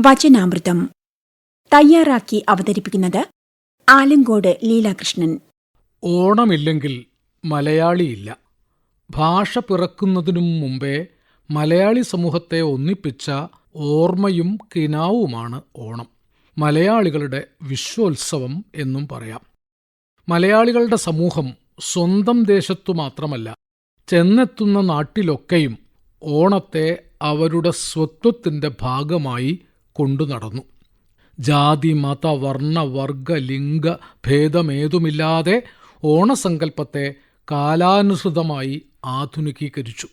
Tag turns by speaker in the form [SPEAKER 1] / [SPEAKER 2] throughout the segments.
[SPEAKER 1] വചനാമൃതം. തയ്യാറാക്കി അവതരിപ്പിക്കുന്നത് ആലങ്കോട് ലീലാകൃഷ്ണൻ.
[SPEAKER 2] ഓണമില്ലെങ്കിൽ മലയാളിയില്ല. ഭാഷ പിറക്കുന്നതിനും മുമ്പേ മലയാളി സമൂഹത്തെ ഒന്നിപ്പിച്ച ഓർമ്മയും കിനാവുമാണ് ഓണം. മലയാളികളുടെ വിശ്വോത്സവം എന്നും പറയാം. മലയാളികളുടെ സമൂഹം സ്വന്തം ദേശത്തു മാത്രമല്ല ചെന്നെത്തുന്ന നാട്ടിലൊക്കെയും ഓണത്തെ അവരുടെ സ്വത്വത്തിന്റെ ഭാഗമായി കൊണ്ടുനടന്നു ജാതി മത വർണ വർഗ ലിംഗ ഭേദമേതുമില്ലാതെ ഓണസങ്കല്പത്തെ കാലാനുസൃതമായി ആധുനികീകരിച്ചു.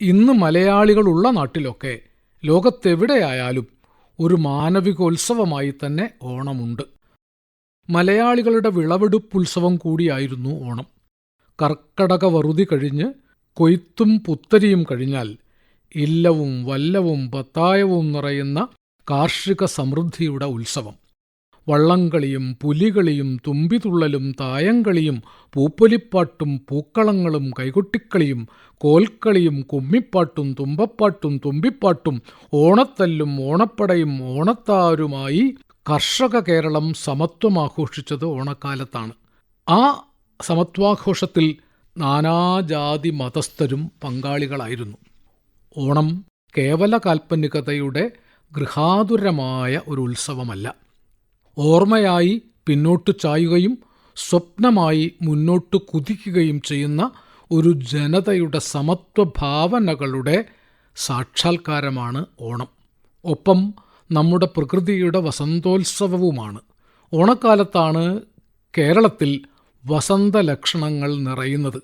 [SPEAKER 2] ഇന്ന് മലയാളികളുള്ള നാട്ടിലൊക്കെ ലോകത്തെവിടെയായാലും ഒരു മാനവികോത്സവമായി തന്നെ ഓണമുണ്ട്. മലയാളികളുടെ വിളവെടുപ്പുത്സവം കൂടിയായിരുന്നു ഓണം. കർക്കടക വറുതി കഴിഞ്ഞ് കൊയ്ത്തും പുത്തരിയും കഴിഞ്ഞാൽ ഇല്ലവും വല്ലവും പത്തായവും നിറയുന്ന കാർഷിക സമൃദ്ധിയുടെ ഉത്സവം. വള്ളംകളിയും പുലികളിയും തുമ്പിതുള്ളലും തായങ്കളിയും പൂപ്പൊലിപ്പാട്ടും പൂക്കളങ്ങളും കൈകൊട്ടിക്കളിയും കോൽക്കളിയും കുമ്മിപ്പാട്ടും തുമ്പപ്പാട്ടും തുമ്പിപ്പാട്ടും ഓണത്തല്ലും ഓണപ്പടയും ഓണത്താരുമായി കർഷക കേരളം സമത്വം ആഘോഷിച്ചത് ഓണക്കാലത്താണ്. ആ സമത്വാഘോഷത്തിൽ നാനാജാതി മതസ്ഥരും പങ്കാളികളായിരുന്നു. ഓണം കേവല കാൽപ്പനികതയുടെ ഗൃഹാതുരമായ ഒരു ഉത്സവമല്ല. ഓർമ്മയായി പിന്നോട്ടു ചായുകയും സ്വപ്നമായി മുന്നോട്ടു കുതിക്കുകയും ചെയ്യുന്ന ഒരു ജനതയുടെ സമത്വഭാവനകളുടെ സാക്ഷാത്കാരമാണ് ഓണം. ഒപ്പം നമ്മുടെ പ്രകൃതിയുടെ വസന്തോത്സവവുമാണ്. ഓണക്കാലത്താണ് കേരളത്തിൽ വസന്ത ലക്ഷണങ്ങൾ നിറയുന്നത്.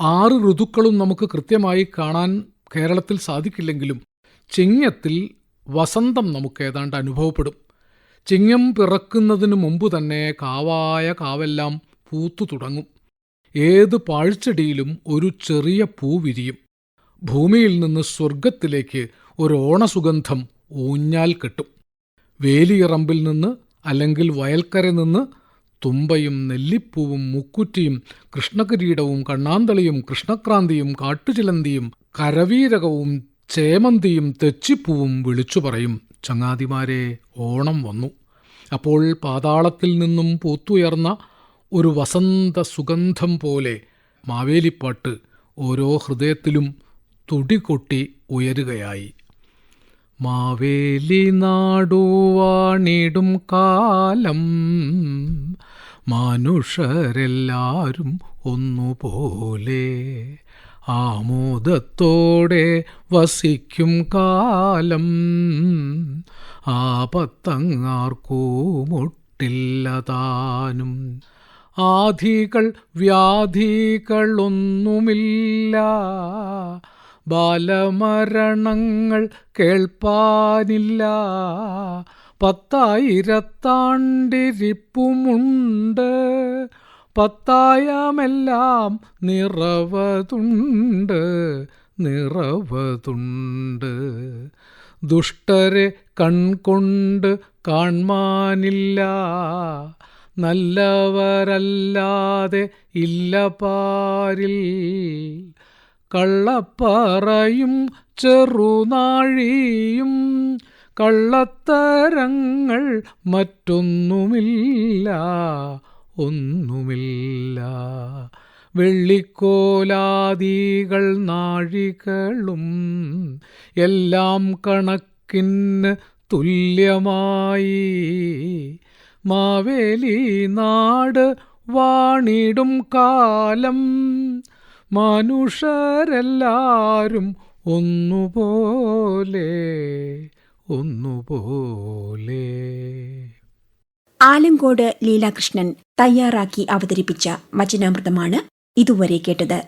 [SPEAKER 2] ആറ് ഋതുക്കളും നമുക്ക് കൃത്യമായി കാണാൻ കേരളത്തിൽ സാധിക്കില്ലെങ്കിലും ചിങ്ങത്തിൽ വസന്തം നമുക്ക് ഏതാണ്ട് അനുഭവപ്പെടും. ചിങ്ങം പിറക്കുന്നതിന് മുമ്പ് തന്നെ കാവായ കാവെല്ലാം പൂത്തു തുടങ്ങും. ഏത് പാഴ്ചെടിയിലും ഒരു ചെറിയ പൂ വിരിയും. ഭൂമിയിൽ നിന്ന് സ്വർഗത്തിലേക്ക് ഒരു ഓണസുഗന്ധം ഊഞ്ഞാൽ കെട്ടും. വേലിയിറമ്പിൽ നിന്ന് അല്ലെങ്കിൽ വയൽക്കര നിന്ന് തുമ്പയും നെല്ലിപ്പൂവും മുക്കുറ്റിയും കൃഷ്ണകിരീടവും കണ്ണാന്തളിയും കൃഷ്ണക്രാന്തിയും കാട്ടുചിലന്തിയും കരവീരകവും ചേമന്തിയും തെച്ചിപ്പൂവും വിളിച്ചു പറയും. ചങ്ങാതിമാരെ ഓണം വന്നു. അപ്പോൾ പാതാളത്തിൽ നിന്നും പൂത്തുയർന്ന ഒരു വസന്ത സുഗന്ധം പോലെ മാവേലിപ്പാട്ട് ഓരോ ഹൃദയത്തിലും തുടികൊട്ടി ഉയരുകയായി. മാവേലി നാടുവാണിടും കാലം മനുഷ്യരെല്ലാരും ഒന്നുപോലെ ആമോദത്തോടെ വസിക്കും കാലം. ആപത്തങ്ങാർക്കൂമുട്ടില്ലതാനും. ആധികൾ വ്യാധികളൊന്നുമില്ല. ബാലമരണങ്ങൾ കേൾപ്പാനില്ല. പത്തായിരത്താണ്ടിരിപ്പുമുണ്ട്. പത്തായമെല്ലാം നിറവതുണ്ട് നിറവതുണ്ട്. ദുഷ്ടരെ കൺകൊണ്ട് കാൺമാനില്ല നല്ലവരല്ലാതെ ഇല്ല പാരിൽ കള്ളപ്പറയും ചെറുനാഴിയും കള്ളത്തരങ്ങൾ മറ്റൊന്നുമില്ല ഒന്നുമില്ല. വെള്ളിക്കോലാദികൾ നാഴികളും എല്ലാം കണക്കിന് തുല്യമായി. മാവേലി നാട് വാണിടും കാലം മനുഷ്യരെല്ലാരും ഒന്നുപോലെ ഒന്നുപോലെ.
[SPEAKER 1] ആലങ്കോട് ലീലാകൃഷ്ണൻ തയ്യാറാക്കി അവതരിപ്പിച്ച വചനാമൃതമാണ് ഇതുവരെ കേട്ടത്.